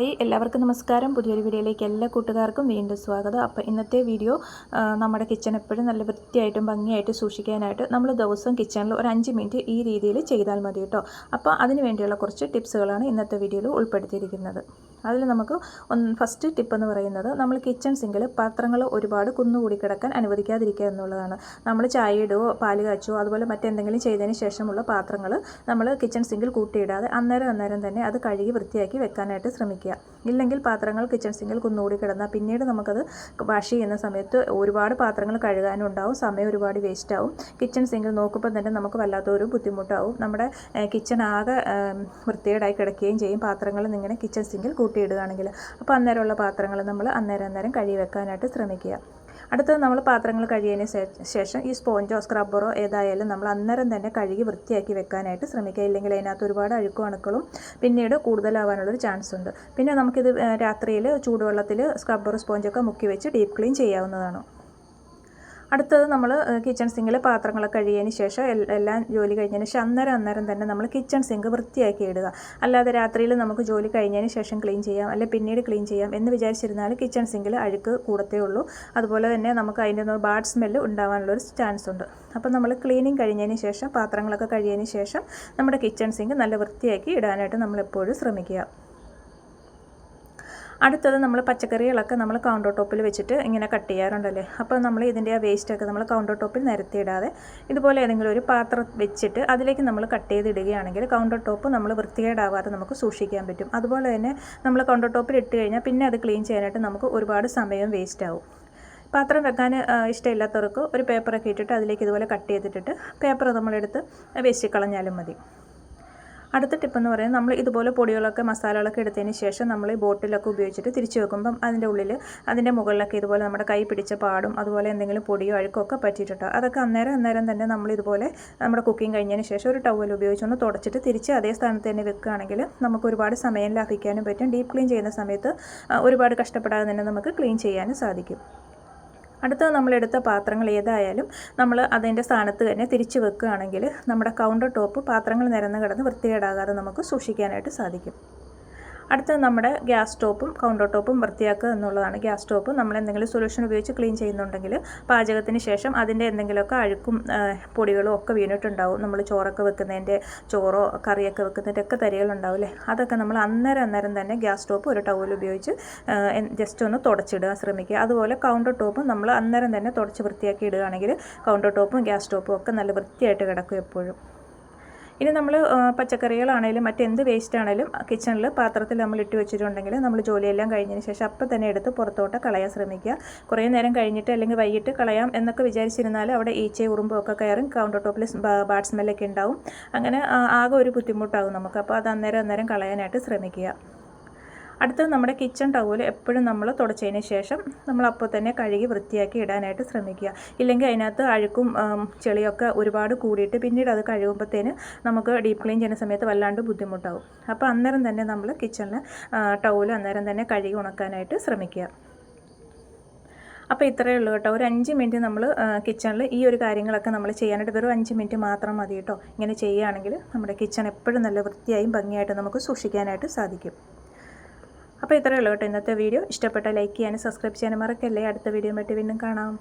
Hi എല്ലാവർക്കും നമസ്കാരം. പുതിയൊരു വീഡിയോയിലേക്ക് എല്ലാ കൂട്ടുകാർക്കും വീണ്ടും സ്വാഗതം. അപ്പോൾ ഇന്നത്തെ വീഡിയോ നമ്മുടെ കിച്ചൺ എപ്പോഴും നല്ല വൃത്തിയായിട്ടും ഭംഗിയായിട്ട് സൂക്ഷിക്കാനായിട്ട് നമ്മൾ ദിവസവും കിച്ചണിൽ ഒരു അഞ്ച് മിനിറ്റ് ഈ രീതിയിൽ ചെയ്താൽ മതി കേട്ടോ. അപ്പോൾ അതിന് വേണ്ടിയുള്ള കുറച്ച് ടിപ്സുകളാണ് ഇന്നത്തെ വീഡിയോയിൽ ഉൾപ്പെടുത്തിയിരിക്കുന്നത്. അതിൽ നമുക്ക് ഒന്ന് ഫസ്റ്റ് ടിപ്പ് എന്ന് പറയുന്നത് നമ്മൾ കിച്ചൺ സിങ്കിൽ പാത്രങ്ങൾ ഒരുപാട് കുന്നുകൂടി കിടക്കാൻ അനുവദിക്കാതിരിക്കുക എന്നുള്ളതാണ്. നമ്മൾ ചായ ഇടുകയോ പാൽ കാച്ചോ അതുപോലെ മറ്റെന്തെങ്കിലും ചെയ്തതിന് ശേഷമുള്ള പാത്രങ്ങൾ നമ്മൾ കിച്ചൺ സിങ്കിൽ കൂട്ടിയിടാതെ അന്നേരം അന്നേരം തന്നെ അത് കഴുകി വൃത്തിയാക്കി വെക്കാനായിട്ട് ശ്രമിക്കുക. ഇല്ലെങ്കിൽ പാത്രങ്ങൾ കിച്ചൺ സിങ്കിൽ കുന്നുകൂടി കിടന്നാൽ പിന്നീട് നമുക്കത് വാഷ് ചെയ്യുന്ന സമയത്ത് ഒരുപാട് പാത്രങ്ങൾ കഴുകാനുണ്ടാവും. സമയം ഒരുപാട് വേസ്റ്റ് ആവും. കിച്ചൺ സിങ്കിൽ നോക്കുമ്പോൾ തന്നെ നമുക്ക് വല്ലാത്തൊരു ബുദ്ധിമുട്ടാവും. നമ്മുടെ കിച്ചൺ ആകെ വൃത്തികേടായി കിടക്കുകയും ചെയ്യും. പാത്രങ്ങൾ ഇങ്ങനെ കിച്ചൺ സിങ്കിൽ കൂട്ടിയിടുകയാണെങ്കിൽ. അപ്പോൾ അന്നേരമുള്ള പാത്രങ്ങൾ നമ്മൾ അന്നേരം അന്നേരം കഴുകി വെക്കാനായിട്ട് ശ്രമിക്കുക. അടുത്തത് നമ്മൾ പാത്രങ്ങൾ കഴുകിയതിന് ശേഷം ഈ സ്പോഞ്ചോ സ്ക്രബ്ബറോ ഏതായാലും നമ്മൾ അന്നേരം തന്നെ കഴുകി വൃത്തിയാക്കി വെക്കാനായിട്ട് ശ്രമിക്കുക. ഇല്ലെങ്കിൽ അതിനകത്ത് ഒരുപാട് അഴുക്കും അണുക്കളും പിന്നീട് കൂടുതലാവാനുള്ളൊരു ചാൻസ് ഉണ്ട്. പിന്നെ നമുക്കിത് രാത്രിയിൽ ചൂടുവെള്ളത്തിൽ സ്ക്രബ്ബർ സ്പോഞ്ചൊക്കെ മുക്കി വെച്ച് ഡീപ്പ് ക്ലീൻ ചെയ്യാവുന്നതാണ്. അടുത്തത് നമ്മൾ കിച്ചൺ സിങ്കിൽ പാത്രങ്ങളൊക്കെ കഴിയതിന് ശേഷം എല്ലാം ജോലി കഴിഞ്ഞതിന് ശേഷം അന്നേരം അന്നേരം തന്നെ നമ്മൾ കിച്ചൺ സിങ്ക് വൃത്തിയാക്കി ഇടുക. അല്ലാതെ രാത്രിയിൽ നമുക്ക് ജോലി കഴിഞ്ഞതിന് ശേഷം ക്ലീൻ ചെയ്യാം അല്ലെ പിന്നീട് ക്ലീൻ ചെയ്യാം എന്ന് വിചാരിച്ചിരുന്നാൽ കിച്ചൺ സിങ്കിൽ അഴുക്ക് കൂടത്തേ ഉള്ളൂ. അതുപോലെ തന്നെ നമുക്ക് അതിന്റെ ഒന്ന് ബാഡ് സ്മെല്ല് ഉണ്ടാവാനുള്ളൊരു ചാൻസ് ഉണ്ട്. അപ്പോൾ നമ്മൾ ക്ലീനിങ് കഴിഞ്ഞതിന് ശേഷം പാത്രങ്ങളൊക്കെ കഴിയതിന് ശേഷം നമ്മുടെ കിച്ചൺ സിങ്ക് നല്ല വൃത്തിയാക്കി ഇടാനായിട്ട് നമ്മൾ എപ്പോഴും ശ്രമിക്കുക. അടുത്തത് നമ്മൾ പച്ചക്കറികളൊക്കെ നമ്മൾ കൗണ്ടർ ടോപ്പിൽ വെച്ചിട്ട് ഇങ്ങനെ കട്ട് ചെയ്യാറുണ്ടല്ലേ? അപ്പോൾ നമ്മൾ ഇതിന്റെ ആ വേസ്റ്റൊക്കെ നമ്മൾ കൗണ്ടർ ടോപ്പിൽ നിരത്തിയിടാതെ ഇതുപോലെ ഏതെങ്കിലും ഒരു പാത്രം വെച്ചിട്ട് അതിലേക്ക് നമ്മൾ കട്ട് ചെയ്തിടുകയാണെങ്കിൽ കൗണ്ടർ ടോപ്പ് നമ്മൾ വൃത്തികേടാവാതെ നമുക്ക് സൂക്ഷിക്കാൻ പറ്റും. അതുപോലെ തന്നെ നമ്മൾ കൗണ്ടർ ടോപ്പിൽ ഇട്ട് കഴിഞ്ഞാൽ പിന്നെ അത് ക്ലീൻ ചെയ്യാനായിട്ട് നമുക്ക് ഒരുപാട് സമയം വേസ്റ്റ് ആവും. പാത്രം വെക്കാൻ ഇഷ്ടമില്ലാത്തവർക്ക് ഒരു പേപ്പറൊക്കെ ഇട്ടിട്ട് അതിലേക്ക് ഇതുപോലെ കട്ട് ചെയ്തിട്ടിട്ട് പേപ്പർ നമ്മളെടുത്ത് വേസ്റ്റ് കളഞ്ഞാലും മതി. അടുത്ത ടിപ്പ് എന്ന് പറയുന്നത് നമ്മൾ ഇതുപോലെ പൊടികളൊക്കെ മസാലകളൊക്കെ എടുത്തതിന് ശേഷം നമ്മൾ ഈ ബോട്ടിലൊക്കെ ഉപയോഗിച്ചിട്ട് തിരിച്ചു വെക്കുമ്പം അതിന്റെ ഉള്ളിൽ അതിന്റെ മുകളിലൊക്കെ ഇതുപോലെ നമ്മുടെ കൈ പിടിച്ച പാടും അതുപോലെ എന്തെങ്കിലും പൊടിയോ അഴുക്കോ ഒക്കെ പറ്റിയിട്ടുണ്ടോ. അതൊക്കെ അന്നേരം അന്നേരം തന്നെ നമ്മൾ ഇതുപോലെ നമ്മുടെ കുക്കിംഗ് കഴിഞ്ഞതിന് ശേഷം ഒരു ടവൽ ഉപയോഗിച്ചൊന്ന് തുടച്ചിട്ട് തിരിച്ച് അതേ സ്ഥാനത്ത് തന്നെ വെക്കുകയാണെങ്കിൽ നമുക്ക് ഒരുപാട് സമയം ലാഭിക്കാനും പറ്റും. ഡീപ്പ് ക്ലീൻ ചെയ്യുന്ന സമയത്ത് ഒരുപാട് കഷ്ടപ്പെടാതെ തന്നെ നമുക്ക് ക്ലീൻ ചെയ്യാനും സാധിക്കും. അടുത്തത് നമ്മളെടുത്ത പാത്രങ്ങൾ ഏതായാലും നമ്മൾ അതിന്റെ സ്ഥാനത്ത് തന്നെ തിരിച്ച് വെക്കുകയാണെങ്കിൽ നമ്മുടെ കൗണ്ടർ ടോപ്പ് പാത്രങ്ങൾ നിരന്ന് കിടന്ന് വൃത്തികേടാകാതെ നമുക്ക് സൂക്ഷിക്കാനായിട്ട് സാധിക്കും. അടുത്തത് നമ്മുടെ ഗ്യാസ് സ്റ്റോപ്പും കൗണ്ടർ ടോപ്പും വൃത്തിയാക്കുക എന്നുള്ളതാണ്. ഗ്യാസ് സ്റ്റോപ്പ് നമ്മൾ എന്തെങ്കിലും സൊല്യൂഷൻ ഉപയോഗിച്ച് ക്ലീൻ ചെയ്യുന്നുണ്ടെങ്കിൽ പാചകത്തിന് ശേഷം അതിന്റെ എന്തെങ്കിലുമൊക്കെ അഴുക്കും പൊടികളും ഒക്കെ വീണിട്ടുണ്ടാവും. നമ്മൾ ചോറൊക്കെ വെക്കുന്നതിന്റെ ചോറോ കറിയൊക്കെ വെക്കുന്നതിന്റെ ഒക്കെ തരികളുണ്ടാവില്ലേ അതൊക്കെ നമ്മൾ അന്നേരം അന്നേരം തന്നെ ഗ്യാസ് സ്റ്റോപ്പ് ഒരു ടവൽ ഉപയോഗിച്ച് ജസ്റ്റ് ഒന്ന് തുടച്ചിടുക ശ്രമിക്കുക. അതുപോലെ കൗണ്ടർ ടോപ്പും നമ്മൾ അന്നേരം തന്നെ തുടച്ച് വൃത്തിയാക്കി ഇടുകയാണെങ്കിൽ കൗണ്ടർ ടോപ്പും ഗ്യാസ് സ്റ്റോപ്പും ഒക്കെ നല്ല വൃത്തിയായിട്ട് കിടക്കും എപ്പോഴും. ഇനി നമ്മൾ പച്ചക്കറികളാണേലും മറ്റെന്ത് വേസ്റ്റ് ആണേലും കിച്ചണിൽ പാത്രത്തിൽ നമ്മൾ ഇട്ട് വെച്ചിട്ടുണ്ടെങ്കിൽ നമ്മൾ ജോലിയെല്ലാം കഴിഞ്ഞതിന് ശേഷം അപ്പം തന്നെ എടുത്ത് പുറത്തോട്ട് കളയാൻ ശ്രമിക്കുക. കുറേ നേരം കഴിഞ്ഞിട്ട് അല്ലെങ്കിൽ വൈകിട്ട് കളയാം എന്നൊക്കെ വിചാരിച്ചിരുന്നാൽ അവിടെ ഈച്ചയും ഉറുമ്പൊക്കെ കയറും കൗണ്ടർ ടോപ്പിൽ ബാഡ് സ്മെല്ലൊക്കെ ഉണ്ടാവും. അങ്ങനെ ആകെ ഒരു ബുദ്ധിമുട്ടാകും നമുക്ക്. അപ്പോൾ അത് അന്നേരം അന്നേരം കളയാനായിട്ട് ശ്രമിക്കുക. അടുത്തത് നമ്മുടെ കിച്ചൺ ടവൽ എപ്പോഴും നമ്മൾ തുടച്ചതിന് ശേഷം നമ്മൾ അപ്പോൾ തന്നെ കഴുകി വൃത്തിയാക്കി ഇടാനായിട്ട് ശ്രമിക്കുക. ഇല്ലെങ്കിൽ അതിനകത്ത് അഴുക്കും ചെളിയൊക്കെ ഒരുപാട് കൂടിയിട്ട് പിന്നീട് അത് കഴുകുമ്പോഴത്തേന് നമുക്ക് ഡീപ്പ് ക്ലീൻ ചെയ്യുന്ന സമയത്ത് വല്ലാണ്ട് ബുദ്ധിമുട്ടാവും. അപ്പോൾ അന്നേരം തന്നെ നമ്മൾ കിച്ചണിൽ ടവൽ അന്നേരം തന്നെ കഴുകി ഉണക്കാനായിട്ട് ശ്രമിക്കുക. അപ്പോൾ ഇത്രയേ ഉള്ളൂ കേട്ടോ. ഒരു അഞ്ച് മിനിറ്റ് നമ്മൾ കിച്ചണിൽ ഈ ഒരു കാര്യങ്ങളൊക്കെ നമ്മൾ ചെയ്യാനായിട്ട് വെറും അഞ്ച് മിനിറ്റ് മാത്രം മതി കേട്ടോ. ഇങ്ങനെ ചെയ്യുകയാണെങ്കിൽ നമ്മുടെ കിച്ചൺ എപ്പോഴും നല്ല വൃത്തിയായും ഭംഗിയായിട്ട് നമുക്ക് സൂക്ഷിക്കാനായിട്ട് സാധിക്കും. അപ്പോൾ ഇത്രയേ ഉള്ളൂ കേട്ടോ ഇന്നത്തെ വീഡിയോ. ഇഷ്ടപ്പെട്ട ലൈക്ക് ചെയ്യാനും സബ്സ്ക്രൈബ് ചെയ്യാനും മറക്കല്ലേ. അടുത്ത വീഡിയോ വീണ്ടും കാണാം.